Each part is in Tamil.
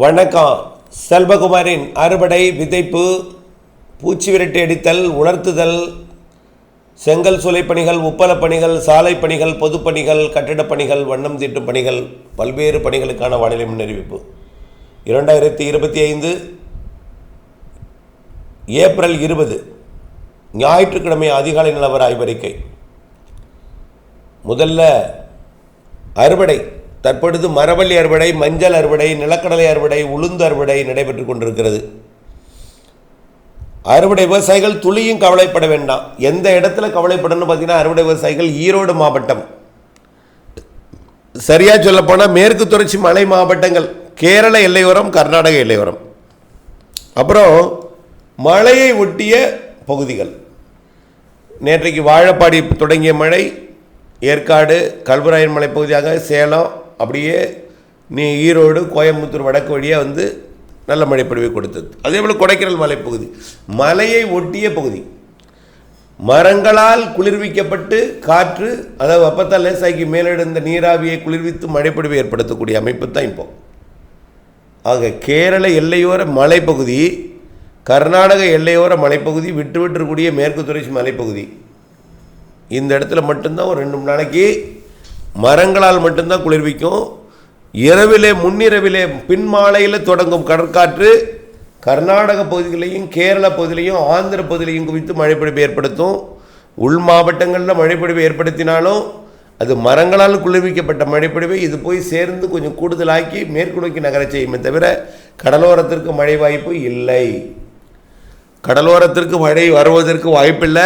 வணக்கம். செல்வகுமாரின் அறுவடை விதைப்பு பூச்சி விரட்டி அடித்தல் உணர்த்துதல் செங்கல் சூளை பணிகள் உப்பளப் பணிகள் சாலை பணிகள் பொதுப்பணிகள் கட்டிடப் பணிகள் வண்ணம் தீட்டும் பணிகள் பல்வேறு பணிகளுக்கான வானிலை முன்னறிவிப்பு. இரண்டாயிரத்தி இருபத்தி ஐந்து ஏப்ரல் இருபது ஞாயிற்றுக்கிழமை அதிகாலை நிலவர ஆய்வறிக்கை. முதல்ல அறுவடை தற்பொழுது மரவள்ளி அறுவடை மஞ்சள் அறுவடை நிலக்கடலை அறுவடை உளுந்து அறுவடை நடைபெற்று கொண்டிருக்கிறது. அறுவடை விவசாயிகள் துளியும் கவலைப்பட வேண்டாம். எந்த இடத்துல கவலைப்படணும்னு பார்த்தீங்கன்னா அறுவடை விவசாயிகள் ஈரோடு மாவட்டம். சரியா சொல்லப்போனால் மேற்கு தொடர்ச்சி மலை மாவட்டங்கள் கேரள எல்லையோரம் கர்நாடக எல்லையோரம். அப்புறம் மலையை ஒட்டிய பகுதிகள். நேற்றைக்கு வாழப்பாடி தொடங்கிய மழை ஏற்காடு கல்வராயன் மலைப்பகுதியாக சேலம் அப்படியே நீ ஈரோடு கோயம்புத்தூர் வடக்கு வழியாக வந்து நல்ல மழை பொழிவை கொடுத்தது. அதே போல் கொடைக்கானல் மலைப்பகுதி. மலையை ஒட்டிய பகுதி. மரங்களால் குளிர்விக்கப்பட்டு காற்று அதாவது வெப்பத்தால் லேசாக்கி மேலெழுந்த நீராவியை குளிர்வித்து மழைப்பொழிவை ஏற்படுத்தக்கூடிய அமைப்பு தான் இப்போ. ஆக கேரள எல்லையோர மலைப்பகுதி கர்நாடக எல்லையோர மலைப்பகுதி விட்டு விட்டுக்கூடிய மேற்கு தொடர்ச்சி மலைப்பகுதி. இந்த இடத்துல மட்டும்தான் ஒரு ரெண்டு மூணு நாளைக்கு மரங்களால் மட்டும்தான் குளிர்விக்கும். இரவிலே முன்னிரவிலே பின்மாலையில் தொடங்கும் கடற்காற்று கர்நாடக பகுதிகளையும் கேரள பகுதியிலையும் ஆந்திர பகுதியிலையும் குவித்து மழைப்பொழிவு ஏற்படுத்தும். உள் மாவட்டங்களில் மழைப்பொழிவை ஏற்படுத்தினாலும் அது மரங்களால் குளிர்விக்கப்பட்ட மழைப்பொழிவை இது போய் சேர்ந்து கொஞ்சம் கூடுதலாக்கி மேற்கு நோக்கி நகர செய்யுமே தவிர கடலோரத்திற்கு மழை வாய்ப்பு இல்லை. கடலோரத்திற்கு மழை வருவதற்கு வாய்ப்பில்லை.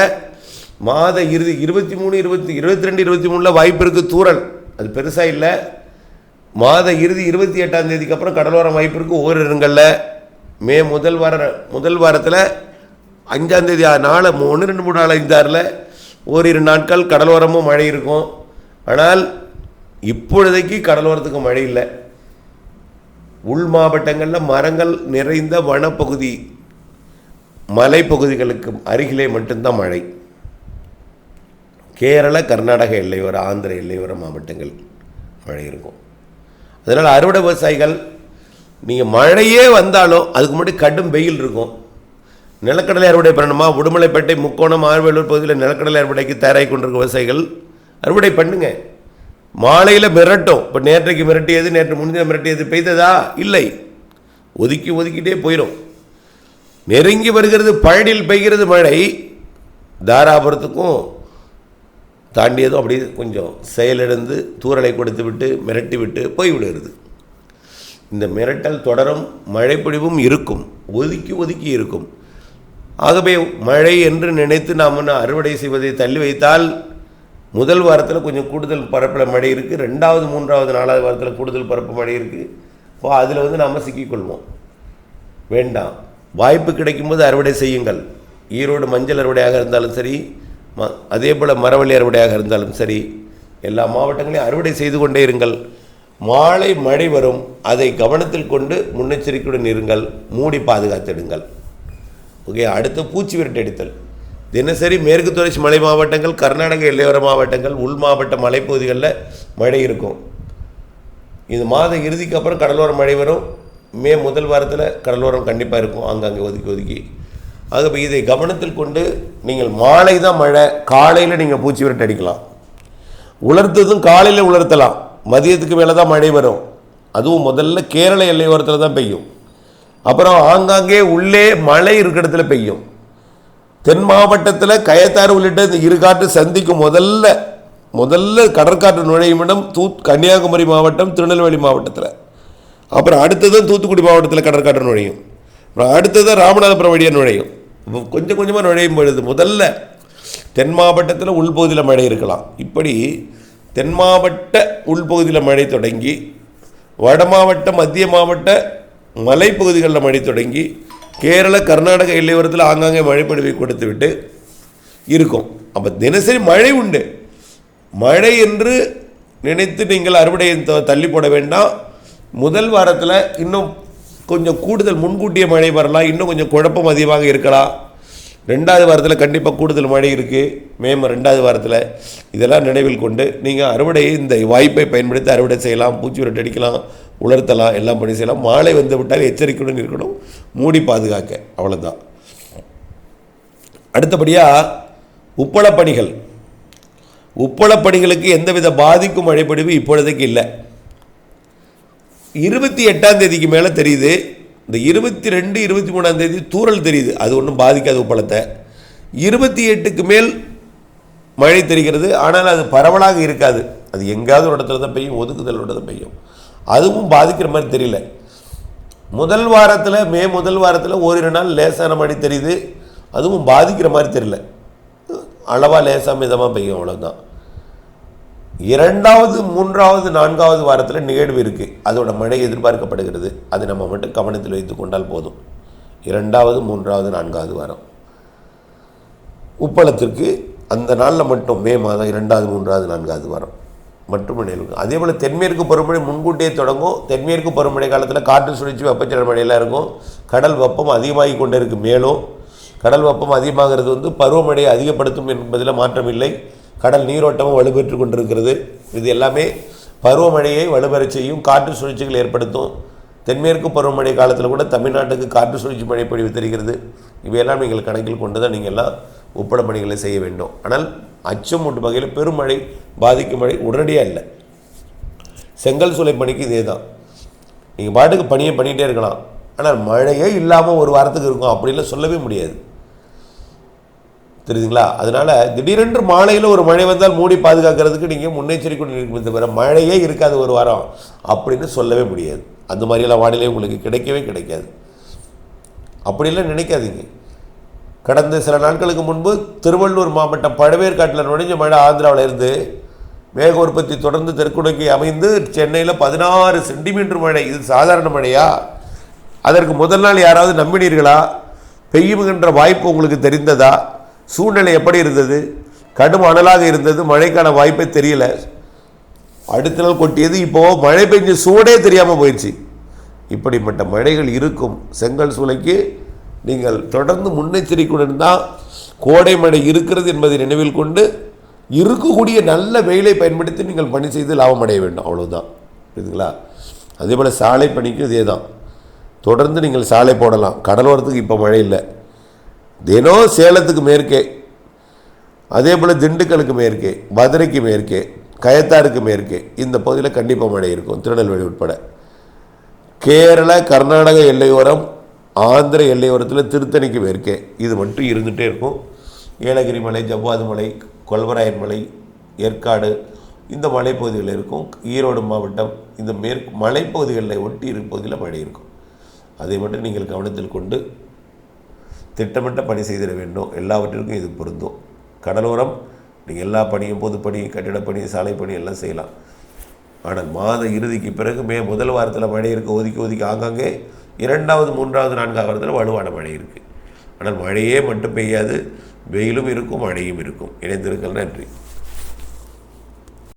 மாத இறுதி இருபத்தி மூணு இருபத்தி இருபத்தி ரெண்டு இருபத்தி மூணில் வாய்ப்பு இருக்குது தூரல் அது பெருசாக இல்லை. மாத இறுதி இருபத்தி எட்டாம் தேதிக்கு அப்புறம் கடலோரம் வாய்ப்பு இருக்குது ஓரிடங்களில் மே முதல் வார முதல் வாரத்தில் அஞ்சாம் தேதி நாலு ஒன்று ரெண்டு மூணு நாலு ஐந்தாறில் ஓரிரு நாட்கள் கடலோரமும் மழை இருக்கும். ஆனால் இப்பொழுதைக்கு கடலோரத்துக்கு மழை இல்லை. உள் மாவட்டங்களில் மரங்கள் நிறைந்த வனப்பகுதி மலைப்பகுதிகளுக்கு அருகிலே மட்டும்தான் மழை. கேரள கர்நாடக எல்லையோர ஆந்திர எல்லையோர மாவட்டங்கள் மழை இருக்கும். அதனால் அறுவடை விவசாயிகள் நீங்கள் மழையே வந்தாலும் அதுக்கு முன்னாடி கடும் வெயில் இருக்கும். நிலக்கடலை அறுவடை பண்ணணுமா? உடுமலைப்பேட்டை முக்கோணம் ஆழ்வேலூர் பகுதியில் நிலக்கடலை அறுவடைக்கு தயாராகி கொண்டிருக்க விவசாயிகள் அறுவடை பண்ணுங்க. மாலையில் மிரட்டும். இப்போ நேற்றைக்கு மிரட்டியது நேற்று முன்தினம் மிரட்டியது பெய்ததா? இல்லை. ஒதுக்கி ஒதுக்கிட்டே போயிடும். நெருங்கி வருகிறது பழனியில் பெய்கிறது மழை. தாராபுரத்துக்கும் தாண்டியதும் அப்படி கொஞ்சம் செயலிழந்து தூறலை கொடுத்து விட்டு மிரட்டி விட்டு போய்விடுகிறது இந்த மிரட்டல் தொடரும் மழைப்பொழிவும் இருக்கும் ஒதுக்கி ஒதுக்கி இருக்கும். ஆகவே மழை என்று நினைத்து நாம் அறுவடை செய்வதை தள்ளி வைத்தால் முதல் வாரத்தில் கொஞ்சம் கூடுதல் பரப்பில் மழை இருக்குது ரெண்டாவது மூன்றாவது நாலாவது வாரத்தில் கூடுதல் பரப்பு மழை இருக்குது இப்போ அதில் வந்து நாம் சிக்கிக்கொள்வோம். வேண்டாம். வாய்ப்பு கிடைக்கும்போது அறுவடை செய்யுங்கள். ஈரோடு மஞ்சள் அறுவடையாக இருந்தாலும் சரி ம அதே போல் மரவள்ளி அறுவடையாக இருந்தாலும் சரி எல்லா மாவட்டங்களையும் அறுவடை செய்து கொண்டே இருங்கள். மாலை மழை வரும் அதை கவனத்தில் கொண்டு முன்னெச்சரிக்கையுடன் இருங்கள் மூடி பாதுகாத்திடுங்கள். ஓகே அடுத்து பூச்சி விரட்டடித்தல் தினசரி மேற்கு தொடர்ச்சி மலை மாவட்டங்கள் கர்நாடக எல்லையோர மாவட்டங்கள் உள் மாவட்ட மலைப்பகுதிகளில் மழை இருக்கும். இது மாத இறுதிக்கு அப்புறம் கடலோர மழை வரும். மே முதல் வாரத்தில் கடலோரம் கண்டிப்பாக இருக்கும். அங்கங்கே ஒதுக்கி ஒதுக்கி. அது இதை கவனத்தில் கொண்டு நீங்கள் மாலை தான் மழை காலையில் நீங்கள் பூச்சி விரட்டு அடிக்கலாம். உலர்த்ததும் காலையில் உலர்த்தலாம். மதியத்துக்கு மேலே தான் மழை வரும். அதுவும் முதல்ல கேரள எல்லையோரத்தில் தான் பெய்யும். அப்புறம் ஆங்காங்கே உள்ளே மழை இருக்கிற இடத்துல பெய்யும். தென் மாவட்டத்தில் கயத்தாறு உள்ளிட்ட இந்த இரு காற்று சந்திக்கும் முதல்ல முதல்ல கடற்காற்று நுழையும் இடம் தூ கன்னியாகுமரி மாவட்டம் திருநெல்வேலி மாவட்டத்தில். அப்புறம் அடுத்ததும் தூத்துக்குடி மாவட்டத்தில் கடற்காற்று நுழையும். அப்புறம் அடுத்தது ராமநாதபுரம் வழியாக நுழையும். கொஞ்சம் கொஞ்சமாக நுழையும் பொழுது முதல்ல தென் மாவட்டத்தில் உள்பகுதியில் மழை இருக்கலாம். இப்படி தென் மாவட்ட உள்பகுதியில் மழை தொடங்கி வட மாவட்ட மத்திய மாவட்ட மலைப்பகுதிகளில் மழை தொடங்கி கேரள கர்நாடக எல்லையோரத்தில் ஆங்காங்கே மழைப்பொழிவை கொடுத்து விட்டு இருக்கும். அப்போ தினசரி மழை உண்டு. மழை என்று நினைத்து நீங்கள் அறுவடையை த- தள்ளி போட வேண்டாம். முதல் வாரத்தில் இன்னும் கொஞ்சம் கூடுதல் முன்கூட்டிய மழை வரலாம். இன்னும் கொஞ்சம் குழப்பம் அதிகமாக இருக்கலாம் ரெண்டாவது வாரத்தில் கண்டிப்பாக கூடுதல் மழை இருக்குது மே ம- ரெண்டாவது வாரத்தில். இதெல்லாம் நினைவில் கொண்டு நீங்கள் அறுவடையை இந்த வாய்ப்பை பயன்படுத்தி அறுவடை செய்யலாம். பூச்சி விரட்டு அடிக்கலாம் உலர்த்தலாம் எல்லாம் பண்ணி செய்யலாம். மாலை வந்து விட்டால் எச்சரிக்கையுடன் இருக்கணும். மூடி பாதுகாக்க. அவ்வளோதான் அடுத்தபடியாக உப்பளப்பணிகள் உப்பளப்பணிகளுக்கு எந்தவித பாதிக்கும் மழைப்பொழிவு இப்பொழுதைக்கு இல்லை. இருபத்தி எட்டாம் தேதிக்கு மேலே தெரியுது. இந்த இருபத்தி ரெண்டு இருபத்தி மூணாம் தேதி தூரல் தெரியுது. அது ஒன்றும் பாதிக்காது உப்பளத்தை. இருபத்தி எட்டுக்கு மேல் மழை தெரிகிறது. ஆனால் அது பரவலாக இருக்காது. அது எங்கேயாவது ஒரு இடத்துல தான் பெய்யும் ஒதுக்குதல் தான் பெய்யும். அதுவும் பாதிக்கிற மாதிரி தெரியல. முதல் வாரத்தில் மே முதல் வாரத்தில் ஓரிரு நாள் லேசான மழை தெரியுது. அதுவும் பாதிக்கிற மாதிரி தெரியல. அளவாக லேசாக மிதமாக பெய்யும் அவ்வளோதான் இரண்டாவது மூன்றாவது நான்காவது வாரத்தில் நிகழ்வு இருக்குது அதோட மழை எதிர்பார்க்கப்படுகிறது. அது நம்ம மட்டும் கவனத்தில் வைத்து கொண்டால் போதும். இரண்டாவது மூன்றாவது நான்காவது வாரம். உப்பளத்திற்கு அந்த நாளில் மட்டும் மே மாதம் இரண்டாவது மூன்றாவது நான்காவது வாரம். மற்றும் நிகழ்வு அதே போல் தென்மேற்கு பருவமழை முன்கூட்டியே தொடங்கும். தென்மேற்கு பருவமழை காலத்தில் காற்று சுழற்சி வெப்பச்சலன மழையெல்லாம் இருக்கும். கடல் வெப்பம் அதிகமாகி கொண்டே இருக்குது மேலும். கடல் வெப்பம் அதிகமாகிறது வந்து பருவமழையை அதிகப்படுத்தும் என்பதில் மாற்றமில்லை. கடல் நீரோட்டமும் வலுப்பெற்று கொண்டிருக்கிறது. இது எல்லாமே பருவமழையை வலுப்பெறச் செய்யும் காற்று சுழற்சிகள் ஏற்படுத்தும். தென்மேற்கு பருவமழை காலத்தில் கூட தமிழ்நாட்டுக்கு காற்று சுழற்சி மழை பொழிவு தெரிகிறது. இவையெல்லாம் நீங்கள் கணக்கில் கொண்டு தான் நீங்கள் எல்லாம் ஒப்பட பணிகளை செய்ய வேண்டும். ஆனால் அச்சம் உண்டு வகையில் பெருமழை பாதிக்கும் மழை உடனடியாக இல்லை. செங்கல் சூளை பணிக்கு இதே தான் நீங்கள் பாட்டுக்கு பணியை பண்ணிகிட்டே இருக்கலாம். ஆனால் மழையே இல்லாமல் ஒரு வாரத்துக்கு இருக்கும் அப்படிலாம் சொல்லவே முடியாது. தெரியுதுங்களா? அதனால் திடீரென்று மாலையில் ஒரு மழை வந்தால் மூடி பாதுகாக்கிறதுக்கு நீங்கள் முன்னெச்சரிக்கை இருக்குமே தவிர மழையே இருக்காது ஒரு வாரம் அப்படின்னு சொல்லவே முடியாது. அந்த மாதிரியெல்லாம் வானிலை உங்களுக்கு கிடைக்கவே கிடைக்காது. அப்படிலாம் நினைக்காதீங்க. கடந்த சில நாட்களுக்கு முன்பு திருவள்ளூர் மாவட்டம் பழவேற்காட்டில் நுழைஞ்ச மழை ஆந்திராவில் இருந்து மேக உற்பத்தி தொடர்ந்து தெற்குடக்கி அமைந்து சென்னையில் பதினாறு சென்டிமீட்டர் மழை. இது சாதாரண மழையா? அதற்கு முதல் நாள் யாராவது நம்பினீர்களா? பெய்யுமுகின்ற வாய்ப்பு உங்களுக்கு தெரிந்ததா? சூழ்நிலை எப்படி இருந்தது? கடும் அனலாக இருந்தது. மழைக்கான வாய்ப்பே தெரியல. அடுத்த நாள் கொட்டியது. இப்போது மழை பெஞ்ச சூடே தெரியாமல் போயிடுச்சு. இப்படிப்பட்ட மழைகள் இருக்கும். செங்கல் சூளைக்கு நீங்கள் தொடர்ந்து முன்னெச்சரிக்கையுடன் தான் கோடை மழை இருக்கிறது என்பதை நினைவில் கொண்டு இருக்கக்கூடிய நல்ல வெயிலை பயன்படுத்தி நீங்கள் பணி செய்து லாபம் அடைய வேண்டும். அவ்வளோதான் புரியுதுங்களா? அதே போல் சாலை பணிக்கும் இதே தான் தொடர்ந்து நீங்கள் சாலை போடலாம். கடலோரத்துக்கு இப்போ மழை இல்லை. தினம் சேலத்துக்கு மேற்கே அதே போல் திண்டுக்கலுக்கு மேற்கே மதுரைக்கு மேற்கே கயத்தாருக்கு மேற்கே இந்த பகுதியில் கண்டிப்பாக மழை இருக்கும். திருநெல்வேலி உட்பட. கேரள கர்நாடக எல்லையோரம் ஆந்திர எல்லையோரத்தில் திருத்தணிக்கு மேற்கே இது மட்டும் இருந்துகிட்டே இருக்கும். ஏலகிரி மலை ஜவ்வாது மலை கொல்வராயன் மலை ஏற்காடு இந்த மலைப்பகுதிகளில் இருக்கும். ஈரோடு மாவட்டம் இந்த மேற்கு மலைப்பகுதிகளில் ஒட்டி இருக்கும் பகுதியில் மழை இருக்கும். அதை மட்டும் நீங்கள் கவனத்தில் கொண்டு திட்டமிட்ட பணி செய்திட வேண்டும். எல்லாவற்றிற்கும் இது பொருந்தும். கடலோரம் நீங்கள் எல்லா பணியும் பொதுப்பணி கட்டிடப்பணி சாலை பணி எல்லாம் செய்யலாம். ஆனால் மாத இறுதிக்கு பிறகு மே முதல் வாரத்தில் மழை இருக்குது ஒதுக்கி ஒதுக்கி ஆங்காங்கே இரண்டாவது மூன்றாவது நான்காவது வாரத்தில் வலுவான மழை இருக்குது ஆனால் மழையே மட்டும் பெய்யாது. வெயிலும் இருக்கும் மழையும் இருக்கும். இணைந்திருக்கல் நன்றி.